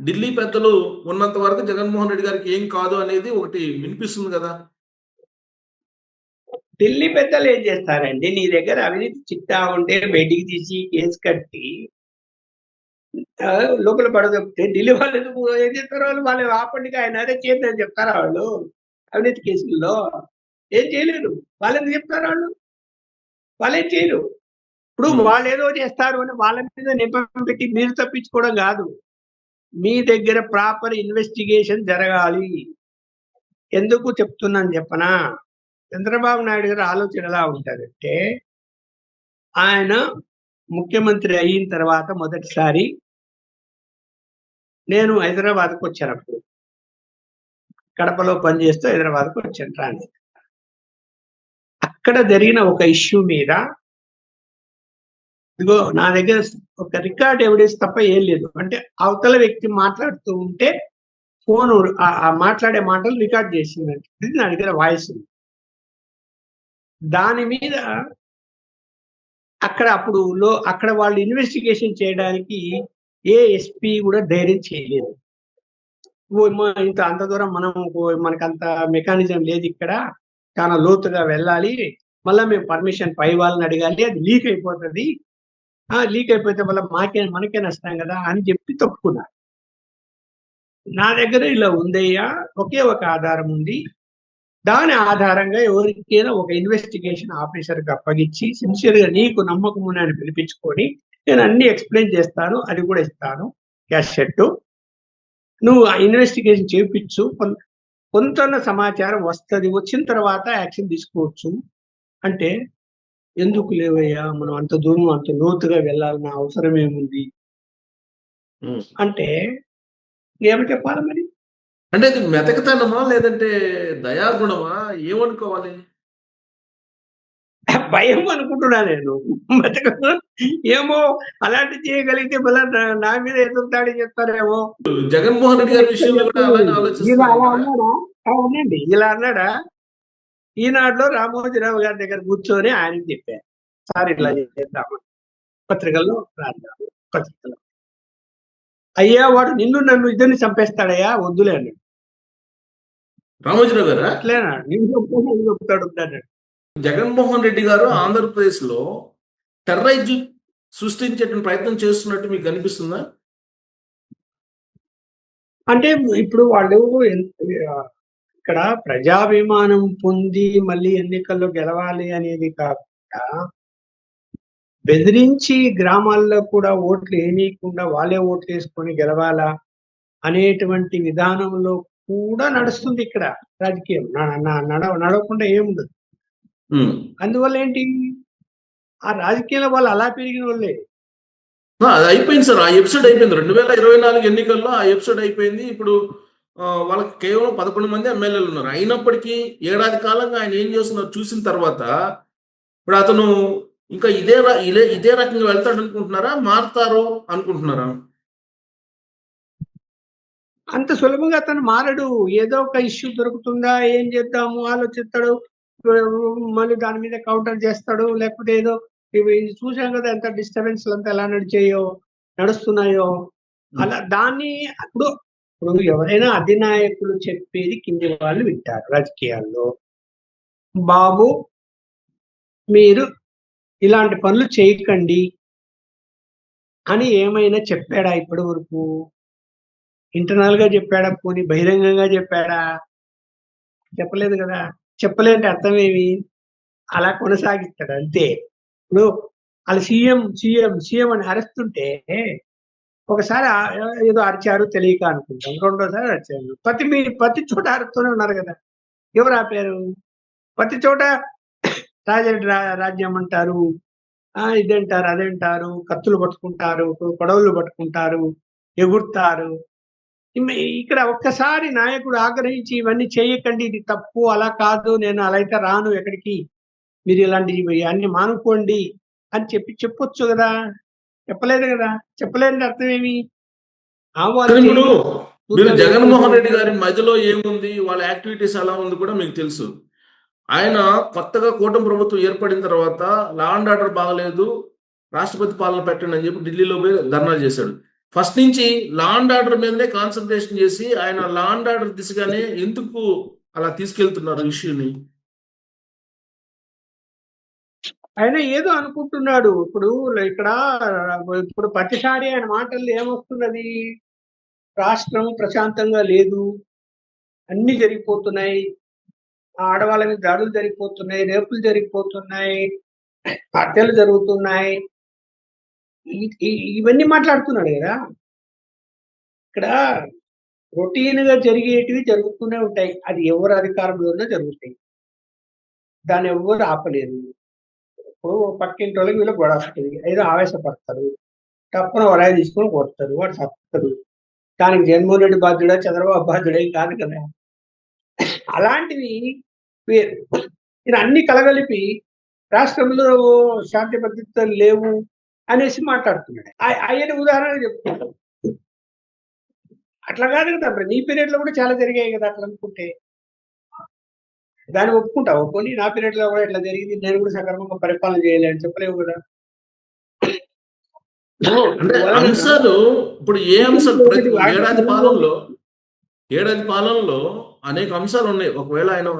ఢిల్లీ పెద్దలు ఉన్నంత వరకు జగన్మోహన్ రెడ్డి గారికి ఏం కాదు అనేది ఒకటి వినిపిస్తుంది కదా. ఢిల్లీ పెద్దలు ఏం చేస్తారండి? నీ దగ్గర అవినీతి చిట్టా ఉంటే బయటికి తీసి కేసు కట్టి లోపల పడదొప్పితే ఢిల్లీ వాళ్ళు ఎందుకు ఏం చేస్తారు వాళ్ళు? వాళ్ళు ఆపండిగా ఆయన అదే చేద్దని చెప్తారా వాళ్ళు? అవినీతి కేసుల్లో ఏం చేయలేరు. వాళ్ళు ఎందుకు చెప్తారు వాళ్ళు? వాళ్ళు ఏం చేయరు. ఇప్పుడు వాళ్ళు ఏదో చేస్తారు అని వాళ్ళ మీద నెపం పెట్టి మీరు తప్పించుకోవడం కాదు. మీ దగ్గర ప్రాపర్ ఇన్వెస్టిగేషన్ జరగాలి. ఎందుకు చెప్తున్నాను చెప్పనా? చంద్రబాబు నాయుడు గారి ఆలోచన ఎలా ఉంటుందంటే ఆయన ముఖ్యమంత్రి అయిన తర్వాత మొదటిసారి నేను హైదరాబాద్కు వచ్చినప్పుడు కడపలో పనిచేస్తూ హైదరాబాద్కు వచ్చాను రాని. అక్కడ జరిగిన ఒక ఇష్యూ మీద ఇదిగో నా దగ్గర ఒక రికార్డ్ ఎవిడెన్స్ తప్ప ఏం లేదు. అంటే అవతల వ్యక్తి మాట్లాడుతూ ఉంటే ఫోన్ ఆ మాట్లాడే మాటలు రికార్డ్ చేసిందంటే. ఇది నా దగ్గర వాయిస్ ఉంది. దాని మీద అక్కడ అప్పుడు లో అక్కడ వాళ్ళు ఇన్వెస్టిగేషన్ చేయడానికి ఏ ఎస్పీ కూడా ధైర్యం చేయలేదు. ఓ ఇంత అంత దూరం మనం మనకంత మెకానిజం లేదు ఇక్కడ. చాలా లోతుగా వెళ్ళాలి. మళ్ళీ మేము పర్మిషన్ పై వాళ్ళని అడగాలి. అది లీక్ అయిపోతుంది. లీక్ అయిపోతే వల్ల మాకే మనకే నష్టం కదా అని చెప్పి తప్పుకున్నారు నా దగ్గర ఇలా ఉందయ్యా ఒకే ఒక ఆధారం ఉంది. దాని ఆధారంగా ఎవరికైనా ఒక ఇన్వెస్టిగేషన్ ఆఫీసర్కి అప్పగించి సిన్సియర్గా నీకు నమ్మకం అని పిలిపించుకొని నేను అన్ని ఎక్స్ప్లెయిన్ చేస్తాను అది కూడా ఇస్తాను. క్యాష్ షెట్ నువ్వు ఆ ఇన్వెస్టిగేషన్ చేయించు. కొంత సమాచారం వస్తుంది. వచ్చిన తర్వాత యాక్షన్ తీసుకోవచ్చు. అంటే ఎందుకు లేవయ్యా? మనం అంత దూరం అంత లోతుగా వెళ్ళాలన్న అవసరం ఏముంది. అంటే ఏమి చెప్పాలి మరి? అంటే ఇది మెతకతనమా లేదంటే దయాగుణమా? ఏమనుకోవాలి? భయం అనుకుంటున్నా నేను. బతకదు. ఏమో అలాంటి చేయగలిగితే మళ్ళా నా- మీద ఎదురుతాడని చెప్తారేమో జగన్మోహన్ రెడ్డి గారి విషయంలో కూడా అలా? అన్నాడా? అవునండి ఇలా అన్నాడా? ఈనాడులో రామోజీరావు గారి దగ్గర కూర్చొని ఆయనకి చెప్పారు. సార్ ఇలా చేద్దాము పత్రికల్లో రాద్దాము పత్రికలో అయ్యా వాడు నిన్ను నన్ను ఇద్దరిని చంపేస్తాడయ్యా వద్దులే అన్నాడు. రామోజీరావు గారా? అట్లేనా? నిన్ను చంపుతాడు అన్నాడు. జగన్మోహన్ రెడ్డి గారు ఆంధ్రప్రదేశ్లో టెర్రైజ్ సృష్టించేటువంటి ప్రయత్నం చేస్తున్నట్టు మీకు అనిపిస్తుందా అంటే ఇప్పుడు వాళ్ళు ఇక్కడ ప్రజాభిమానం పొంది మళ్ళీ ఎన్నికల్లో గెలవాలి అనేది కాకుండా బెదిరించి గ్రామాల్లో కూడా ఓట్లు వేయనీయకుండా వాళ్ళే ఓట్లు వేసుకొని గెలవాలా అనేటువంటి విధానంలో కూడా నడుస్తుంది ఇక్కడ రాజకీయం. నడవకుండా ఏముండదు. అందువల్ల ఏంటి? ఆ రాజకీయంలో వాళ్ళు అలా పెరిగిన వాళ్ళే. అది అయిపోయింది సార్. ఆ ఎపిసోడ్ అయిపోయింది. రెండు వేల ఇరవై నాలుగు ఎన్నికల్లో ఆ ఎపిసోడ్ అయిపోయింది. ఇప్పుడు వాళ్ళకి కేవలం పదకొండు మంది ఎమ్మెల్యేలు ఉన్నారు. అయినప్పటికీ ఏడాది కాలంగా ఆయన ఏం చేస్తున్నారు చూసిన తర్వాత ఇప్పుడు అతను ఇంకా ఇదే ఇదే ఇదే రకంగా వెళ్తాడు అనుకుంటున్నారా? మారుతారు అనుకుంటున్నారా? అంత సులభంగా అతను మారడు. ఏదో ఒక ఇష్యూ దొరుకుతుందా? ఏం చేద్దాము? ఆలోచిస్తాడు. మళ్ళీ దాని మీద కౌంటర్ చేస్తాడు. లేకపోతే ఏదో ఇవి చూసాం కదా ఎంత డిస్టర్బెన్స్ అంతా ఎలా నడిచాయో నడుస్తున్నాయో. అలా దాన్ని అప్పుడు ఇప్పుడు ఎవరైనా అధినాయకులు చెప్పేది కింది వాళ్ళు వింటారు రాజకీయాల్లో. బాబు మీరు ఇలాంటి పనులు చేయకండి. అని ఏమైనా చెప్పాడా ఇప్పటి వరకు? ఇంటర్నల్గా చెప్పాడా పోనీ బహిరంగంగా చెప్పాడా? చెప్పలేదు కదా. చెప్పలేంటే అర్థం ఏమి అలా కొనసాగిస్తాడు అంతే. ఇప్పుడు వాళ్ళు సీఎం సీఎం సీఎం అని అరుస్తుంటే ఒకసారి ఏదో అరిచారు తెలియక అనుకుంటాం. రెండోసారి అరిచారు. ప్రతి మీ ప్రతి చోట అరుతూనే ఉన్నారు కదా. ఎవరు ఆపారు? ప్రతి చోట రాజరెడ్డి రా- రాజ్యం అంటారు. ఆ ఇదంటారు అదంటారు? కత్తులు పట్టుకుంటారు కొడవలు పట్టుకుంటారు ఎగురుతారు. ఇక్కడ ఒక్కసారి నాయకుడు ఆగ్రహించి ఇవన్నీ చేయకండి ఇది తప్పు అలా కాదు నేను అలా అయితే రాను ఎక్కడికి? మీరు ఇలాంటివి అన్ని మానుకోండి అని చెప్పి చెప్పొచ్చు కదా. చెప్పలేదు కదా? చెప్పలేని అర్థం ఏమి? మీరు. జగన్మోహన్ రెడ్డి గారి మధ్యలో ఏముంది? వాళ్ళ యాక్టివిటీస్ ఎలా ఉంది కూడా మీకు తెలుసు. ఆయన కొత్తగా కూటమి ప్రభుత్వం ఏర్పడిన తర్వాత లా అండ్ ఆర్డర్ బాగలేదు. రాష్ట్రపతి పాలన పెట్టండి అని చెప్పి ఢిల్లీలో పోయి ధర్నా చేశాడు. ఫస్ట్ నుంచి లా అండ్ ఆర్డర్ మీదనే కాన్సన్ట్రేషన్ చేసి ఆయన లా అండ్ ఆర్డర్ దిశగానే ఎందుకు అలా తీసుకెళ్తున్నారు ఇష్యూని ఆయన ఏదో అనుకుంటున్నాడు. ఇప్పుడు ఇక్కడ ఇప్పుడు ప్రతిసారి ఆయన మాటల్లో ఏమొస్తున్నది? రాష్ట్రం ప్రశాంతంగా లేదు. అన్ని జరిగిపోతున్నాయి. ఆడవాళ్ళ మీద దాడులు జరిగిపోతున్నాయి. రేపులు జరిగిపోతున్నాయి. హత్యలు జరుగుతున్నాయి. ఇవన్నీ మాట్లాడుతున్నాడు కదా? ఇక్కడ రొటీన్గా జరిగేటివి జరుగుతూనే ఉంటాయి. అది ఎవరు అధికారంలోనే జరుగుతాయి. దాన్ని ఎవరు ఆపలేరు. ఇప్పుడు పక్కింటి వాళ్ళకి వీళ్ళు గొడవ వస్తుంది ఏదో ఆవేశపడతారు. తప్పున వరాయి తీసుకొని కొడతారు. వాడు చస్తారు దానికి జగన్మోహన్ రెడ్డి బాధ్యుడా? చంద్రబాబు బాధ్యుడే? కాదు కదా. అలాంటివి వేరు ఇది అన్ని కలగలిపి రాష్ట్రంలో శాంతి భద్రతలు లేవు అనేసి మాట్లాడుతున్నాడు. ఆయన ఉదాహరణ చెప్తున్నాడు అట్లా కాదు కదా నీ పీరియడ్లో కూడా చాలా జరిగాయి కదా అట్లా అనుకుంటే. దాన్ని ఒప్పుకుంటావు పోనీ నా పీరియడ్లో కూడా ఇట్లా జరిగింది. నేను కూడా సక్రమంగా పరిపాలన చేయలేని చెప్పలేవు కదా. అంశాలు ఇప్పుడు ఏ అంశాలు ప్రతి ఏడాది పాలనలో ఏడాది పాలనలో అనేక అంశాలు ఉన్నాయి. ఒకవేళ ఆయన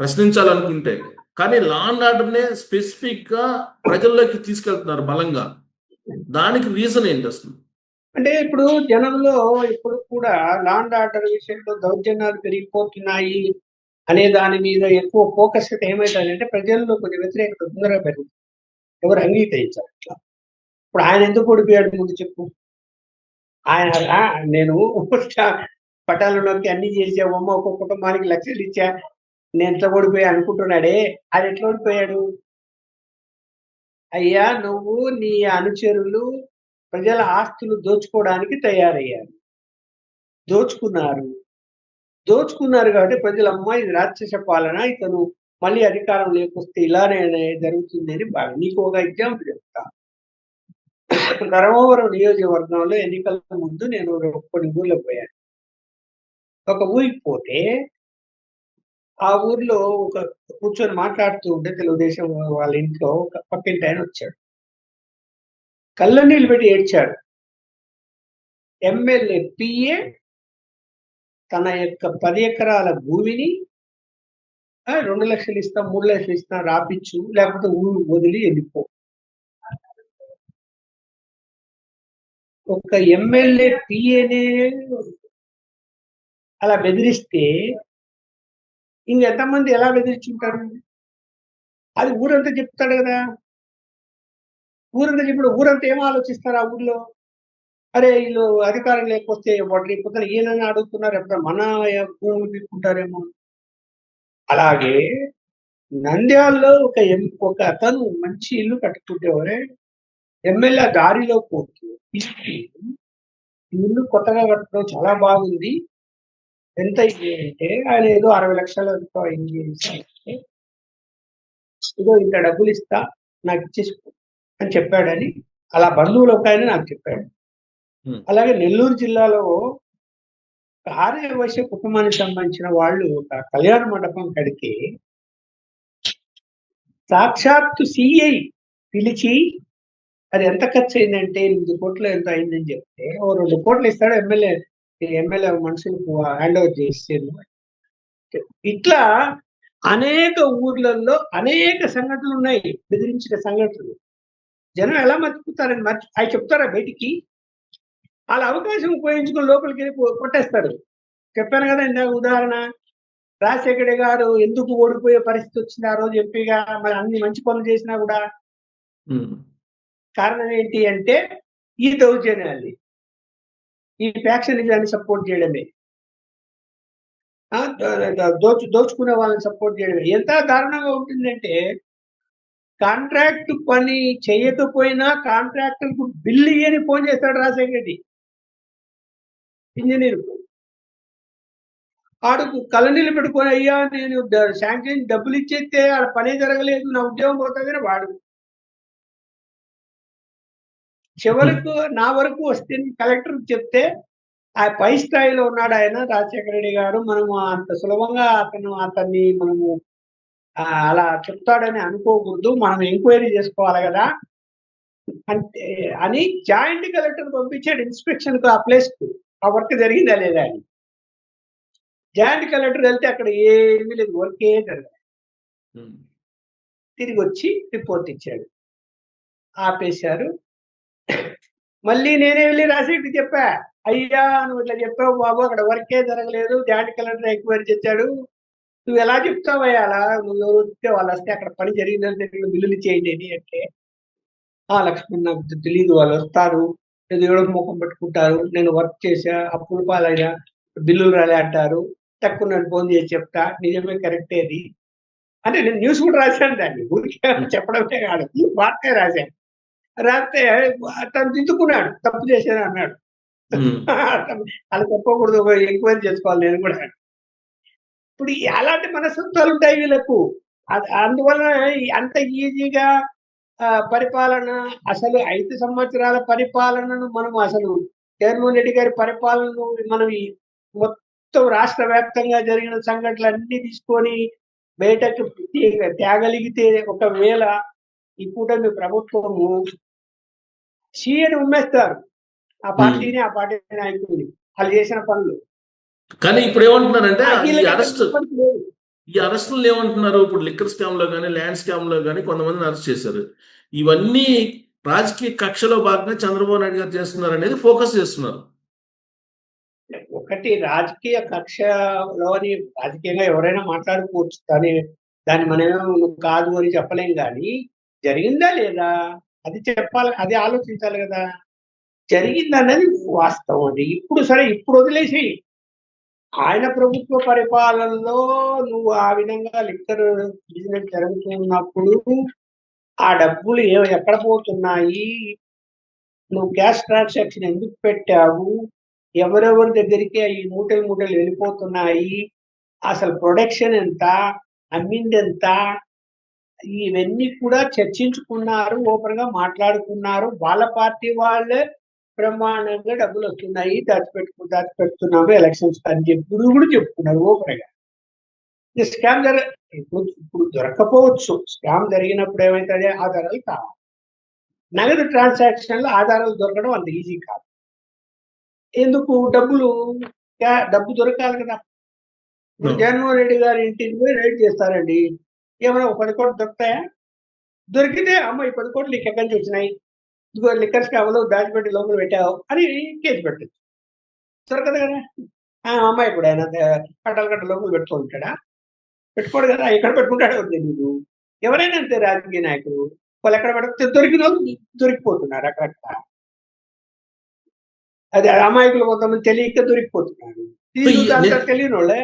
ప్రశ్నించాలనుకుంటే. కానీ లా అండ్ ఆర్డర్నే స్పెసిఫిక్గా ప్రజల్లోకి తీసుకెళ్తున్నారు బలంగా. దానికి రీజన్ ఏంటి అసలు? అంటే ఇప్పుడు జనంలో ఇప్పుడు కూడా లాండ్ ఆర్డర్ విషయంలో దౌర్జన్యాలు పెరిగిపోతున్నాయి. అనే దాని మీద ఎక్కువ ఫోకస్ ఏమవుతుందంటే ప్రజల్లో కొంచెం వ్యతిరేకత తొందరగా పెరుగుతుంది. ఎవరు అంగీకరించారు అట్లా? ఇప్పుడు ఆయన ఎందుకు ఓడిపోయాడు ముందు చెప్పు. ఆయన నేను నేను నొక్కి అన్ని చేసావమ్మ ఒక కుటుంబానికి లక్షలు ఇచ్చా నేను ఎట్లా ఓడిపోయా అనుకుంటున్నాడే? అది ఎట్లా ఓడిపోయాడు? అయ్యా నువ్వు నీ అనుచరులు ప్రజల ఆస్తులు దోచుకోవడానికి తయారయ్యారు. దోచుకున్నారు. దోచుకున్నారు కాబట్టి ప్రజలు అమ్మాయి ఇది రాక్షస పాలన ఇతను మళ్ళీ అధికారం లేకొస్తే ఇలానే జరుగుతుందని బాగా నీకు ఒక ఎగ్జాంపుల్ చెప్తా. ధర్మవరం నియోజకవర్గంలో ఎన్నికల ముందు నేను కొన్ని ఊర్లకు పోయాను. ఒక ఊరికి పోతే ఆ ఊర్లో ఒక కూర్చొని మాట్లాడుతూ ఉంటే తెలుగుదేశం వాళ్ళ ఇంట్లో ఒక పక్కింటి ఆయన వచ్చాడు. కళ్ళ నీళ్ళు పెట్టి ఏడ్చాడు. ఎమ్మెల్యే పిఏ తన యొక్క పది ఎకరాల భూమిని రెండు లక్షలు ఇస్తాం మూడు లక్షలు ఇస్తా రాపించు లేకపోతే ఊరు వదిలి వెళ్ళిపో. ఒక ఎమ్మెల్యే పిఏనే అలా బెదిరిస్తే ఇంకెంతమంది ఎలా బెదిరించుంటారు? అది ఊరంతా చెప్తాడు కదా. ఊరంతా ఇప్పుడు ఊరంతా ఏం ఆలోచిస్తారు ఆ ఊర్లో? అరే వీళ్ళు అధికారం లేకపోతే వాడు పొద్దున ఈయనని అడుగుతున్నారు ఎప్పుడు మన భూములు తీసుకుంటారేమో అలాగే నంద్యాలలో ఒక ఎం- ఒక అతను మంచి ఇల్లు కట్టుకుంటేవారే ఎమ్మెల్యే దారిలో పోతూ "ఈ ఇల్లు కొత్తగా కట్టడం చాలా బాగుంది. ఎంత ఇది అంటే ఆయన ఏదో అరవై లక్షల అయింది ఇదో ఇంత డబ్బులు ఇస్తా నాకు ఇచ్చేసుకో అని చెప్పాడని అలా బంధువులు ఒక ఆయన నాకు చెప్పాడు. అలాగే నెల్లూరు జిల్లాలో ఒక ఆర్యవైశ్య కుటుంబానికి సంబంధించిన వాళ్ళు ఒక కళ్యాణ మండపం కడితే సాక్షాత్తు సిఐ పిలిచి అది ఎంత ఖర్చు అయిందంటే ఎనిమిది కోట్లు ఎంత అయిందని చెప్తే ఓ రెండు కోట్లు ఇస్తాడు ఎమ్మెల్యే ఎమ్మెల్యే మనుషులకు హ్యాండ్ ఓవర్ చేసేది. ఇట్లా అనేక ఊర్లలో అనేక సంఘటనలు ఉన్నాయి బెదిరించిన సంఘటనలు. జనం ఎలా మర్చిపోతారని మర్చి అవి చెప్తారా బయటికి? వాళ్ళ అవకాశం ఉపయోగించుకుని లోపలికి కొట్టేస్తారు. చెప్పాను కదా ఇందాక ఉదాహరణ రాజశేఖర గారు ఎందుకు ఓడిపోయే పరిస్థితి వచ్చింది ఆ రోజు ఎంపీగా మరి అన్ని మంచి పనులు చేసినా కూడా. కారణం ఏంటి అంటే ఈ దౌర్జన్యాలు ఈ ఫ్యాక్షనిజాన్ని సపోర్ట్ చేయడమే. దోచు దోచుకునే వాళ్ళని సపోర్ట్ చేయడమే. ఎంత దారుణంగా ఉంటుందంటే కాంట్రాక్ట్ పని చేయకపోయినా కాంట్రాక్టర్కు బిల్లు ఇయ్యని ఫోన్ చేస్తాడు రాజశేఖర రెడ్డి. ఇంజనీర్. ఆడుకు కలనీళ్ళు పెట్టుకొని అయ్యా నేను శాంక్షన్ డబ్బులు ఇచ్చేస్తే ఆడ పనే జరగలేదు నా ఉద్యోగం పోతుందని వాడు. చివరకు నా వరకు వస్తే కలెక్టర్ చెప్తే ఆ పై స్థాయిలో ఉన్నాడు ఆయన రాజశేఖర రెడ్డి గారు. మనము అంత సులభంగా అతను అతన్ని మనము అలా చెప్తాడని అనుకోకూడదు. మనం ఎంక్వైరీ చేసుకోవాలి కదా. అంటే అని జాయింట్ కలెక్టర్ పంపించాడు ఇన్స్పెక్షన్కు ఆ ప్లేస్కు ఆ వర్క్ జరిగిందా లేదా అని. జాయింట్ కలెక్టర్ వెళ్తే అక్కడ ఏమీ లేదు వర్క్ ఉమ్. తిరిగి వచ్చి రిపోర్ట్ ఇచ్చాడు. ఆపేశారు. మళ్ళీ నేనే వెళ్ళి రాసేటి చెప్పా. అయ్యా నువ్వు ఇట్లా చెప్పావు బాబు అక్కడ వర్కే జరగలేదు జాయింట్ కలెక్టర్ ఎంక్వైరీ చేశాడు. నువ్వు ఎలా చెప్తావయ్యా అలా? నువ్వు ఎవరు వస్తే వాళ్ళు వస్తే అక్కడ పని జరిగిందంటే వీళ్ళు బిల్లులు చేయండి అని అంటే ఆ లక్ష్మణ్ నాకు తెలియదు వాళ్ళు వస్తారు. ఏదో ఏడో ముఖం పెట్టుకుంటారు. నేను వర్క్ చేసా అప్పులు పాలైనా బిల్లులు రాలే అంటారు. తక్కువ నన్ను ఫోన్ చేసి చెప్తా నిజమే కరెక్టే అది. అంటే నేను న్యూస్ కూడా రాశాను దాన్ని. ఊరికే చెప్పడమే కాదు. ఈ వార్తే రాశాను. రాస్తే తను దిద్దుకున్నాడు. తప్పు చేశాను అన్నాడు. అలా చెప్పకూడదు. ఎంక్వైరీ చేసుకోవాలి నేను కూడా. ఇప్పుడు అలాంటి మనస్తత్వాలు ఉంటాయి వీళ్ళకు. అ- అందువలన ఈ అంత ఈజీగా పరిపాలన అసలు ఐదు సంవత్సరాల పరిపాలనను మనం అసలు జగన్మోహన్ రెడ్డి గారి పరిపాలనను మనం మొత్తం రాష్ట్ర వ్యాప్తంగా జరిగిన సంఘటనలు అన్ని తీసుకొని బయటకు తేగలిగితే ఒకవేళ ఈ కూటమి ప్రభుత్వము సీఎని ఉమ్మేస్తారు ఆ పార్టీని ఆ పార్టీ నాయకుడిని వాళ్ళు చేసిన పనులు కానీ ఇప్పుడు ఏమంటున్నారంటే అరెస్ట్. ఈ అరెస్టులు ఏమంటున్నారు? ఇప్పుడు లిక్కర్ స్కామ్లో కానీ ల్యాండ్ స్కామ్లో కానీ కొంతమందిని అరెస్ట్ చేశారు. ఇవన్నీ రాజకీయ కక్షలో భాగంగా చంద్రబాబు నాయుడు గారు చేస్తున్నారు అనేది ఫోకస్ చేస్తున్నారు. ఒకటి రాజకీయ కక్షలోని రాజకీయంగా ఎవరైనా మాట్లాడుకోవచ్చు కానీ దాన్ని మనమేమో కాదు అని చెప్పలేం కానీ జరిగిందా లేదా? అది చెప్పాలి అది ఆలోచించాలి కదా? జరిగిందన్నది వాస్తవం అది ఇప్పుడు సరే ఇప్పుడు వదిలేసి ఆయన ప్రభుత్వ పరిపాలనలో నువ్వు ఆ విధంగా లిక్కర్ బిజినెస్ జరుగుతున్నప్పుడు ఆ డబ్బులు ఎక్కడ పోతున్నాయి? నువ్వు క్యాష్ ట్రాన్సాక్షన్ ఎందుకు పెట్టావు? ఎవరెవరి దగ్గరికి ఈ మూటలు మూటలు వెళ్ళిపోతున్నాయి? అసలు ప్రొడక్షన్ ఎంత? అమ్మింది ఎంత? ఇవన్నీ కూడా చర్చించుకున్నారు ఓపెన్గా మాట్లాడుకున్నారు. వాళ్ళ పార్టీ వాళ్ళే బ్రహ్మాండంగా డబ్బులు వస్తున్నాయి దాచిపెట్టుకు దాచిపెడుతున్నాము ఎలక్షన్స్ అని చెప్పి కూడా చెప్పుకున్నారు ఓపెన్గా ఈ స్కామ్ జర ఇప్పుడు ఇప్పుడు దొరకపోవచ్చు. స్కామ్ జరిగినప్పుడు ఏమైతే ఆధారాలు కావాలి. నగదు ట్రాన్సాక్షన్లో ఆధారాలు దొరకడం అంత ఈజీ కాదు. ఎందుకు? డబ్బులు డబ్బు దొరకాలి కదా. జగన్మోహన్ రెడ్డి గారి ఇంటికి పోయి రైడ్ చేస్తారండి. ఏమైనా ఒక పది కోట్లు దొరుకుతాయా? దొరికితే అమ్మ ఈ పది కోట్లు నీకు ఎక్కడి నుంచి వచ్చినాయి? ఇదిగో లిక్కర్ స్కామ్లో దాచిపెట్టి లోపల పెట్టావు అని కేసు పెట్టచ్చు. దొరకదు కదా ఆ అమ్మాయి ఇప్పుడు ఆయన కట్టలు కట్ట లోపల పెట్టుకో ఉంటాడా? పెట్టుకోడు కదా ఎక్కడ పెట్టుకుంటాడో తెలియదు ఎవరైనా అంతే రాజకీయ నాయకులు. వాళ్ళు ఎక్కడ పెడితే దొరికిన వాళ్ళు దొరికిపోతున్నారు అక్కడక్కడ. అది అమాయకులు కొంతమంది తెలియక దొరికిపోతున్నారు. తెలియని వాళ్ళే